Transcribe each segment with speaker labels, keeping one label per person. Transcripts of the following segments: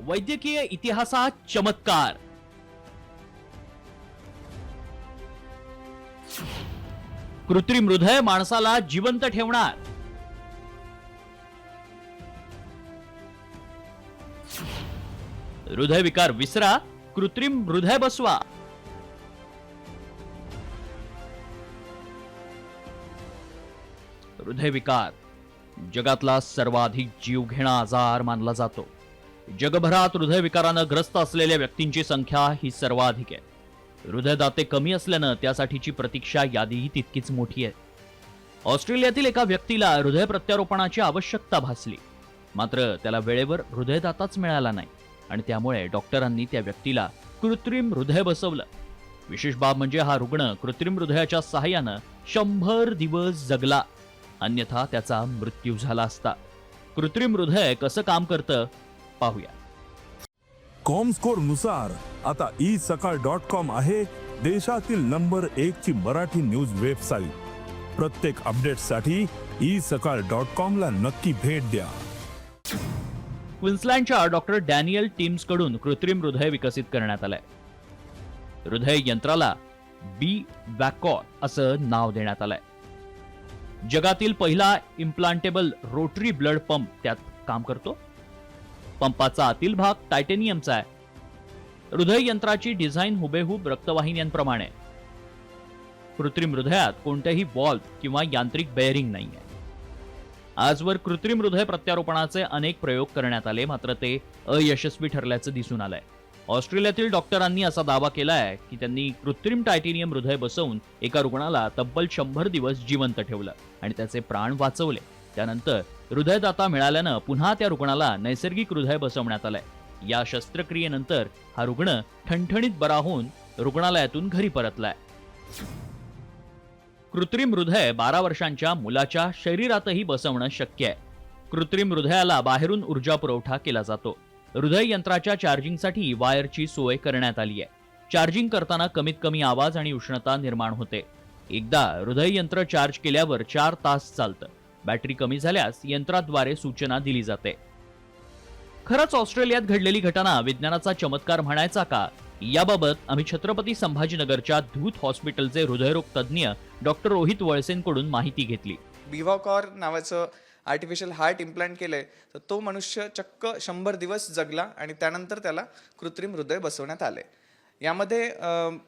Speaker 1: वैद्यकीय इतिहासात चमत्कार. कृत्रिम हृदय माणसाला जिवंत ठेवणार. हृदयविकार विसरा कृत्रिम हृदय बसवा. हृदयविकार जगातला सर्वाधिक जीवघेणा आजार मानला जातो. जगभरात हृदयविकारानं ग्रस्त असलेल्या व्यक्तींची संख्या ही सर्वाधिक आहे. हृदयदाते कमी असल्यानं त्यासाठीची प्रतीक्षा यादीही तितकीच मोठी आहे. ऑस्ट्रेलियातील एका व्यक्तीला हृदय प्रत्यारोपणाची आवश्यकता भासली. मात्र त्याला वेळेवर हृदयदाताच मिळाला नाही आणि त्यामुळे डॉक्टरांनी त्या व्यक्तीला कृत्रिम हृदय बसवलं. विशेष बाब म्हणजे हा रुग्ण कृत्रिम हृदयाच्या सहाय्यानं शंभर दिवस जगला. अन्यथा त्याचा मृत्यू झाला असता. कृत्रिम हृदय कसं काम करतं? पाहूया.
Speaker 2: कॉमस्कोरनुसार आता ई सकाळ डॉट कॉम आहे देशातील नंबर एक ची मराठी न्यूज वेबसाईट. प्रत्येक अपडेटसाठी ई सकाळ डॉट कॉम ला नक्की भेट द्या.
Speaker 1: क्विन्सलँडच्या डॉक्टर डॅनियल टीम्सकडून कृत्रिम हृदय विकसित करण्यात आलंय. हृदय यंत्राला बी वॅकॉर असं नाव देण्यात आलंय. जगातील पहिला इम्प्लांटेबल रोटरी ब्लड पंप त्यात काम करतो. पंपाचा आतील भाग टायटेनियमचा आहे. हृदय यंत्राची डिझाईन हुबेहूब रक्तवाहिन्यांप्रमाणे. कृत्रिम हृदयात कोणत्याही वॉल्व किंवा यांत्रिक बेअरिंग नाहीये. आजवर कृत्रिम हृदय प्रत्यारोपणाचे अनेक प्रयोग करण्यात आले मात्र ते अयशस्वी ठरल्याचं दिसून आलंय. ऑस्ट्रेलियातील डॉक्टरांनी असा दावा केला आहे की त्यांनी कृत्रिम टायटेनियम हृदय बसवून एका रुग्णाला तब्बल शंभर दिवस जिवंत ठेवलं आणि त्याचे प्राण वाचवले. त्यानंतर हृदयदाता मिळाल्यानं पुन्हा त्या रुग्णाला नैसर्गिक हृदय बसवण्यात आलंय. या शस्त्रक्रियेनंतर हा रुग्ण ठणठणीत बरा होऊन रुग्णालयातून घरी परतलाय. कृत्रिम हृदय बारा वर्षांच्या मुलाच्या शरीरातही बसवणं शक्य आहे. कृत्रिम हृदयाला बाहेरून ऊर्जा पुरवठा केला जातो. हृदय यंत्राच्या चार्जिंगसाठी वायरची सोय करण्यात आली आहे. चार्जिंग करताना कमीत कमी आवाज आणि उष्णता निर्माण होते. एकदा हृदय यंत्र चार्ज केल्यावर चार तास चालतं. बॅटरी कमी झाल्यास यंत्राद्वारे सूचना दिली जाते. खरंच ऑस्ट्रेलियात घडलेली घटना विज्ञानाचा चमत्कार म्हणायचा का? याबाबत आम्ही छत्रपती संभाजीनगरच्या धूत हॉस्पिटलचे हृदयरोग तज्ज्ञ डॉक्टर रोहित वळसेंकडून माहिती घेतली.
Speaker 3: बिवाकॉर नावाचं आर्टिफिशियल हार्ट इम्प्लांट केलंय. तर तो मनुष्य चक्क शंभर दिवस जगला आणि त्यानंतर त्याला कृत्रिम हृदय बसवण्यात आले. यामध्ये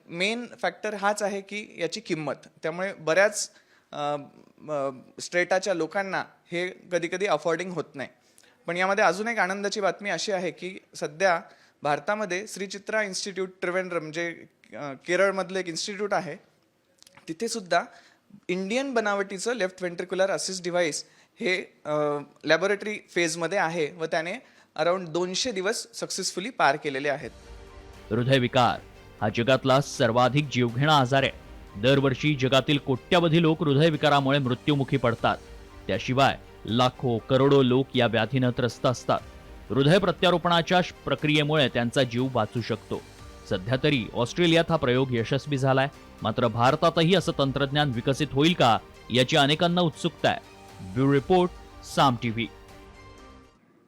Speaker 3: मेन फॅक्टर हाच आहे की याची किंमत. त्यामुळे बऱ्याच स्ट्रेटाच्या लोकांना हे कधी कधी अफोर्डिंग होत नाही. पण यामध्ये अजून एक आनंदाची बातमी अशी आहे की सध्या भारतामध्ये श्रीचित्रा इन्स्टिट्यूट त्रिवेंद्रम जे केरळमधलं एक इन्स्टिट्यूट आहे तिथेसुद्धा इंडियन बनावटीचं लेफ्ट व्हेंट्रिक्युलर असिस्ट डिव्हाइस हे लॅबोरेटरी फेजमध्ये आहे व त्याने अराउंड दोनशे दिवस सक्सेसफुली पार केलेले आहेत.
Speaker 1: हृदयविकार हा जगातला सर्वाधिक जीवघेणा आजार आहे. दरवर्षी जगातील कोट्यावधी लोक हृदयविकारामुळे मृत्युमुखी पडतात. त्याशिवाय लाखो करोडो लोक या व्याधीनं त्रस्त असतात. हृदय प्रत्यारोपणाच्या श- प्रक्रियेमुळे त्यांचा जीव वाचू शकतो. सध्या तरी ऑस्ट्रेलियात हा प्रयोग यशस्वी झालाय. मात्र भारतातही असं तंत्रज्ञान विकसित होईल का याची अनेकांना उत्सुकता आहे. Bureau report Saam TV.